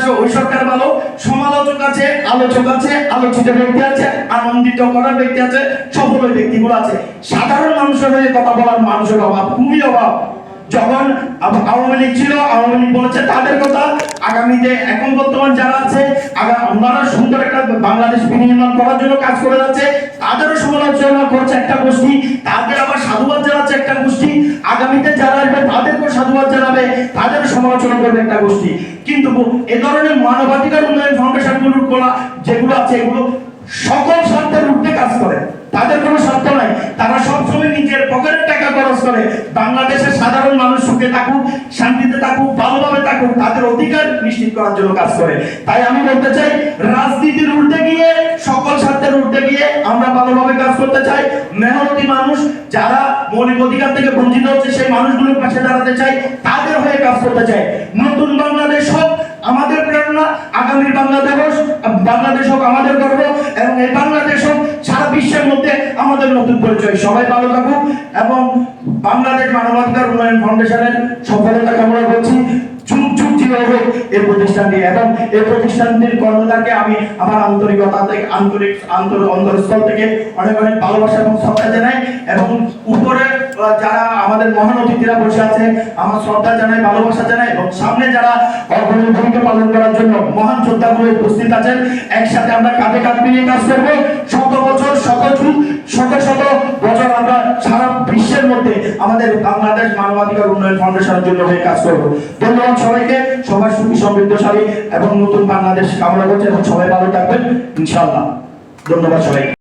আসে ওই সরকার ভালো, সমালোচক আছে, আলোচক আছে, আলোচিত ব্যক্তি আছে, আনন্দিত করার ব্যক্তি আছে, সফল ব্যক্তিগুলো আছে। সাধারণ মানুষের হয়ে কথা বলার মানুষের অভাব, খুবই অভাব। যখন আওয়ামী লীগ ছিল, আওয়ামী লীগ বলেছে তাদের কথা, আগামীতে এখন বর্তমান যারা আছে ওনারা সুন্দর একটা বাংলাদেশ বিনির্মাণ করার জন্য কাজ করে যাচ্ছে, তাদেরও সমালোচনা করছে একটা গোষ্ঠী, তাদের আবার সাধুবাদ জানাচ্ছে একটা গোষ্ঠী, আগামীতে যারা আসবে তাদেরকেও সাধুবাদ জানাবে তাদেরও সমালোচনা করবে একটা গোষ্ঠী। কিন্তু এ ধরনের মানবাধিকার উন্নয়ন ফাউন্ডেশনগুলোর কোলা যেগুলো আছে, এগুলো সকল স্বার্থের ঊর্ধ্বে কাজ করে। তাদের কোনো স্বার্থ নাই। তারা সবসময় নিজের পকেটের টাকা খরচ করে। বাংলাদেশের সাধারণ মানুষ সুখে থাকুক, শান্তিতে থাকুক, ভালোভাবে থাকুক, তাদের অধিকার নিশ্চিত করার জন্য কাজ করে। তাই আমি বলতে চাই, রাজনীতির ঊর্ধ্বে গিয়ে, সকল স্বার্থের ঊর্ধ্বে গিয়ে আমরা ভালোভাবে করতে চাই মেহনতি মানুষ, যারা মৌলিক অধিকার থেকে বঞ্চিত হচ্ছে, সেই মানুষগুলোর পাশে দাঁড়াতে চাই তাদের হয়ে কাজ করতে চাই নতুন বাংলাদেশ হোক, আমাদের প্রেরণা আগামীর বাংলাদেশ বাংলাদেশ হোক আমাদের গর্ব, এবং এই বাংলাদেশ হোক, সারা বিশ্বের মধ্যে আমাদের নতুন পরিচয়। সবাই ভালো থাকুক, এবং বাংলাদেশ মানবাধিকার উন্নয়ন ফাউন্ডেশনের সফলতা কামনা করছি। এই প্রতিষ্ঠানটি এবং এই প্রতিষ্ঠানটির কর্মদাকে আমি আমার আন্তরিকতা থেকে, আন্তরিক আন্তর অন্তরস্থল থেকে অনেক অনেক ভালোবাসা এবং শ্রদ্ধা জানাই এবং উপরে যারা আমাদের মহান অতিথিরা বসে আছে, আমার শ্রদ্ধা জানাই, ভালোবাসা জানাই এবং সামনে যারা ভূমিকা পালন করার জন্য মহান যোদ্ধাগুলো উপস্থিত আছেন, একসাথে আমরা কাঁধে কাঁধ মিলিয়ে কাজ করব। শত বছর, শত যুগ, শত মধ্যে আমাদের বাংলাদেশ মানবাধিকার উন্নয়ন ফাউন্ডেশনের জন্য হয়ে কাজ করব। ধন্যবাদ সবাইকে। সবার সুখী, সমৃদ্ধশালী এবং নতুন বাংলাদেশ কামনা করছে এবং সবাই ভালো থাকবেন। ইনশাআল্লাহ। ধন্যবাদ সবাইকে।